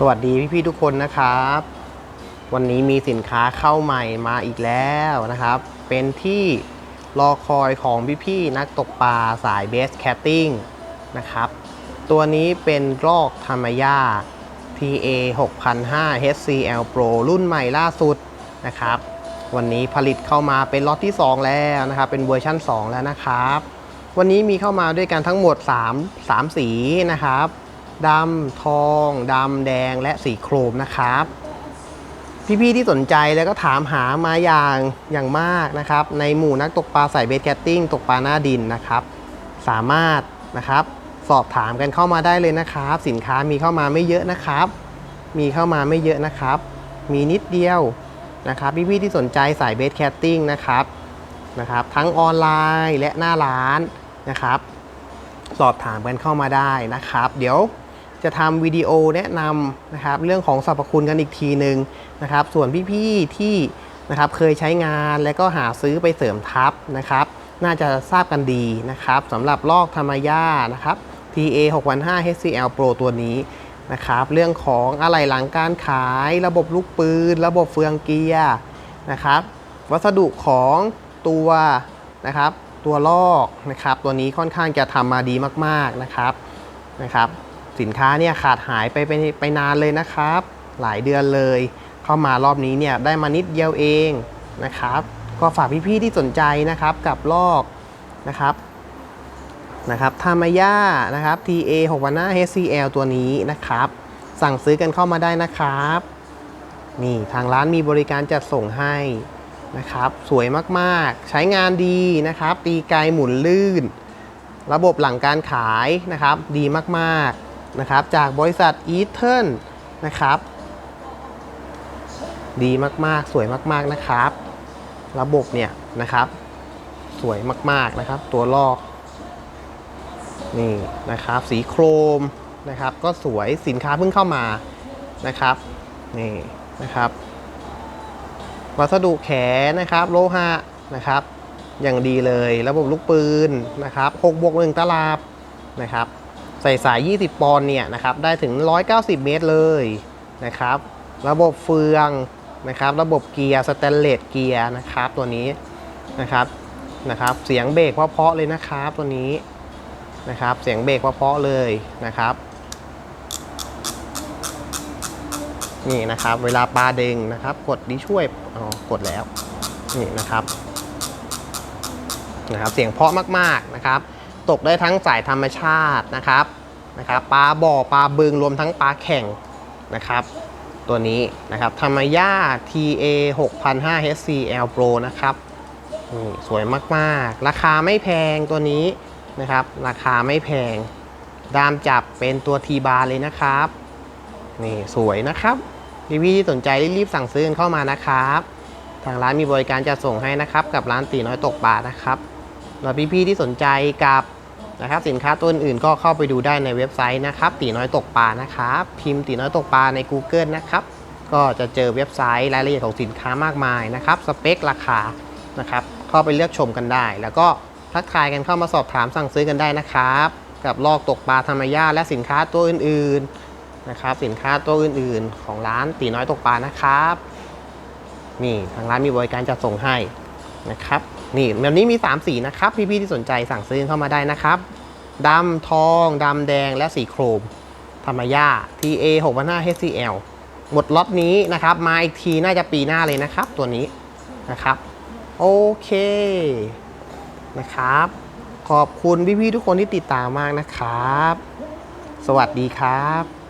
สวัสดีพี่ๆทุกคนนะครับ วันนี้มีสินค้าเข้าใหม่มาอีกแล้วนะครับ เป็นที่รอคอยของพี่ๆนักตกปลาสายเบสแคตติ้งนะครับ ตัวนี้เป็นรอกธรรมยา TA 6005 HCL Pro รุ่นใหม่ล่าสุดนะครับ วันนี้ผลิตเข้ามาเป็นล็อตที่ 2 แล้วนะครับ เป็นเวอร์ชั่น 2 แล้วนะครับ วันนี้มีเข้ามาด้วยกันทั้งหมด 3 3 สีนะครับ ดำทองดำแดงและสีโครมนะครับ พี่ๆที่สนใจแล้วก็ถามหามาอย่างอย่างมากนะครับ ในหมู่นักตกปลาสายเบสแคตติ้งตกปลาหน้าดินนะครับ สามารถนะครับ สอบถามกันเข้ามาได้เลยนะครับ สินค้ามีเข้ามาไม่เยอะนะครับ มีเข้ามาไม่เยอะนะครับ มีนิดเดียวนะครับพี่ๆที่สนใจสายเบสแคตติ้งนะครับนะครับ ทั้งออนไลน์และหน้าร้านนะครับ สอบถามกันเข้ามาได้นะครับ เดี๋ยว จะทำวิดีโอแนะนำนะครับเรื่องของสรรพคุณกันอีกทีหนึ่งนะครับ ส่วนพี่ๆที่นะครับเคยใช้งานและก็หาซื้อไปเสริมทับนะครับ น่าจะทราบกันดีนะครับสำหรับลอกธรรมย่านะครับ TA 615 HCL Pro ตัวนี้นะครับ เรื่องของอะไหล่หลังการขาย ระบบลูกปืน ระบบเฟืองเกียร์นะครับ วัสดุของตัวนะครับ ตัวลอกนะครับ ตัวนี้ค่อนข้างจะทำมาดีมาก ๆนะครับนะครับ สินค้าเนี่ยขาดหายไปไปไปนานเลยนะครับ หลายเดือนเลย เข้ามารอบนี้เนี่ยได้มานิดเดียวเองนะครับ ก็ฝากพี่ๆที่สนใจนะครับกับลอกนะครับนะครับทามายานะครับ TA 6 1 5 HCL ตัวนี้นะครับ สั่งซื้อกันเข้ามาได้นะครับ นี่ทางร้านมีบริการจัดส่งให้นะครับ สวยมากๆ ใช้งานดีนะครับ ตีไกลหมุนลื่น ระบบหลังการขายนะครับ ดีมากๆ นะครับ จากบริษัทอีเทิลนะครับ ดีมากๆ สวยมากๆนะครับ ระบบเนี่ยนะครับ สวยมากๆนะครับ ตัวลอกนี่นะครับ สีโครมนะครับ ก็สวยสินค้าเพิ่งเข้ามานะครับนี่นะครับ วัสดุแขนนะครับ โลหะนะครับ อย่างดีเลย ระบบลูกปืนนะครับ6บวก1ตลับนะครับ ใส่สาย 20 ปอนด์เนี่ยนะครับได้ถึง 190 เมตรเลยนะครับระบบเฟืองนะครับระบบเกียร์สแตนเลสเกียร์นะครับตัวนี้นะครับนะครับเสียงเบรกเพาะๆเลยนะครับตัวนี้นะครับเสียงเบรกเพาะๆเลยนะครับนี่นะครับเวลาปลาดึงนะครับ กดดีช่วยอ๋อกดแล้วนี่นะครับนะครับเสียงเพาะมากๆนะครับ ตกได้ทั้งสายธรรมชาตินะครับนะครับปลาบ่อปลาบึงรวมทั้งปลาแข่งนะครับ ตัวนี้นะครับธรรมย่า TA 6005 HCL Pro นะครับนี่สวยมากๆ ราคาไม่แพงตัวนี้นะครับ ราคาไม่แพง ดามจับเป็นตัวทีบาร์เลยนะครับ นี่สวยนะครับพี่พี่ๆที่สนใจรีบสั่งซื้อเข้ามานะครับ ทางร้านมีบริการจัดส่งให้นะครับ กับร้านตีน้อยตกปลานะครับแล้วพี่ๆที่สนใจกับ นะครับสินค้าตัวอื่นก็เข้าไปดูได้ในเว็บไซต์นะครับตีน้อยตกปลานะครับพิมพ์ตีน้อยตกปลาใน Google นะครับก็จะเจอเว็บไซต์รายละเอียดของสินค้ามากมายนะครับสเปคราคานะครับเข้าไปเลือกชมกันได้ แล้วก็ทักทายกันเข้ามาสอบถามสั่งซื้อกันได้นะครับ กับลอกตกปลาธรรมยาและสินค้าตัวอื่นๆนะครับสินค้าตัวอื่นๆ ของร้านตีน้อยตกปลานะครับนี่ทางร้านมีบริการจัดส่งให้นะครับ นี่แบบนี้มี 3 สีนะครับ พี่ๆที่สนใจสั่งซื้อเข้ามาได้นะครับดำทองดำแดงและสีโครมธรรมย่า TA 6 5 HCL หมดล็อตนี้นะครับ มาอีกทีน่าจะปีหน้าเลยนะครับ ตัวนี้นะครับ โอเคนะครับ ขอบคุณพี่ๆทุกคนที่ติดตามมากนะครับ สวัสดีครับ